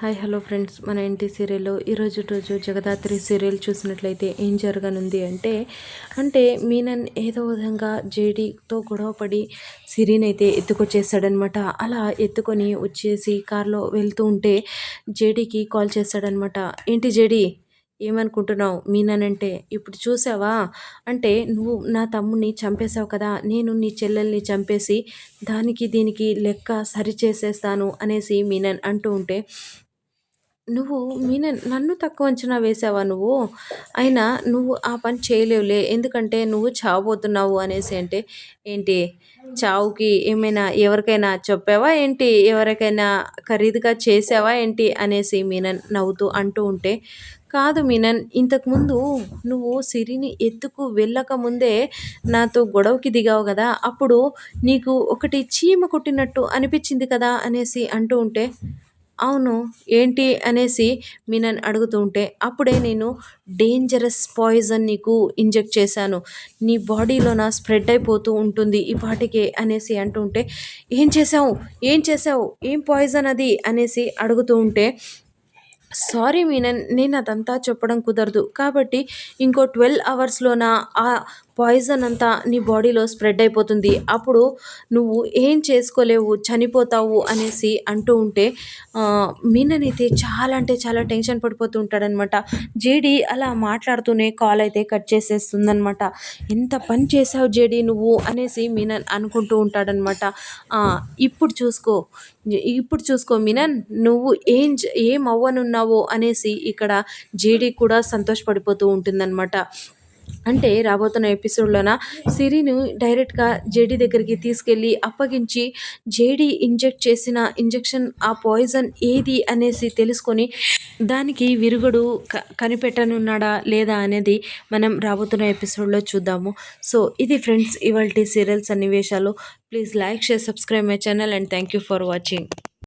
Hi hello friends. మన ఇంటి సీరియల్లో ఈరోజు రోజు జగదాత్రి సీరియల్ చూసినట్లయితే ఏం జరగనుంది అంటే అంటే మీనన్ ఏదో విధంగా జేడీతో గొడవపడి సిరీన్ అయితే ఎత్తుకొచ్చేస్తాడనమాట. అలా ఎత్తుకొని వచ్చేసి కార్లో వెళ్తూ ఉంటే జేడీకి కాల్ చేస్తాడనమాట. ఏంటి జేడీ ఏమనుకుంటున్నావు? మీననంటే ఇప్పుడు చూసావా? అంటే నువ్వు నా తమ్ముడిని చంపేశావు కదా నేను నీ చెల్లెల్ని చంపేసి దానికి దీనికి లెక్క సరి చేసేస్తాను అనేసి మీనన్ అంటూ ఉంటే నువ్వు మీన నన్ను తక్కువ అంచనా వేసావా నువ్వు? అయినా నువ్వు ఆ పని చేయలేవులే. ఎందుకంటే నువ్వు చావబోతున్నావు అనేసి అంటే ఏంటి? చావుకి ఏమైనా ఎవరికైనా చెప్పావా ఏంటి? ఎవరికైనా ఖరీదుగా చేసావా ఏంటి? అనేసి మీనన్ నవ్వుతూ అంటూ ఉంటే కాదు మీనన్ ఇంతకుముందు నువ్వు సిరిని ఎత్తుకు వెళ్ళకముందే నాతో గొడవకి దిగావు కదా అప్పుడు నీకు ఒకటి చీమ కొట్టినట్టు అనిపించింది కదా అనేసి అంటూ ఉంటే అవును ఏంటి అనేసి మీనన్ అడుగుతూ ఉంటే అప్పుడే నేను డేంజరస్ పాయిజన్ నీకు ఇంజెక్ట్ చేశాను. నీ బాడీలోన స్ప్రెడ్ అయిపోతూ ఉంటుంది ఈ పాటికే అనేసి అంటూ ఉంటే ఏం చేసావు ఏం చేసావు ఏం పాయిజన్ అది? అనేసి అడుగుతూ ఉంటే సారీ మీనన్ నేను అదంతా చెప్పడం కుదరదు. కాబట్టి ఇంకో ట్వెల్వ్ అవర్స్లోన ఆ పాయిజన్ అంతా నీ బాడీలో స్ప్రెడ్ అయిపోతుంది. అప్పుడు నువ్వు ఏం చేసుకోలేవు చనిపోతావు అనేసి అంటూ ఉంటే మీనన్ అయితే చాలా అంటే చాలా టెన్షన్ పడిపోతూ ఉంటాడనమాట జేడి అలా మాట్లాడుతూనే కాల్ అయితే కట్ చేసేస్తుందనమాట ఎంత పని చేసావు జేడి నువ్వు? అనేసి మీనన్ అనుకుంటూ ఉంటాడనమాట ఇప్పుడు చూసుకో ఇప్పుడు చూసుకో మీనన్ నువ్వు ఏం ఏం అవ్వనున్నావో అనేసి ఇక్కడ జేడీ కూడా సంతోషపడిపోతూ ఉంటుందన్నమాట. అంటే రాబోతున్న ఎపిసోడ్లోన సిరిను డైరెక్ట్గా జేడీ దగ్గరికి తీసుకెళ్ళి అప్పగించి జేడీ ఇంజెక్ట్ చేసిన ఇంజెక్షన్ ఆ పాయిజన్ ఏది అనేసి తెలుసుకొని దానికి విరుగుడు క కనిపెట్టనున్నాడా లేదా అనేది మనం రాబోతున్న ఎపిసోడ్లో చూద్దాము. సో ఇది ఫ్రెండ్స్ ఇవాళ సీరియల్ సన్నివేశాలు. Please like share subscribe my channel and thank you for watching.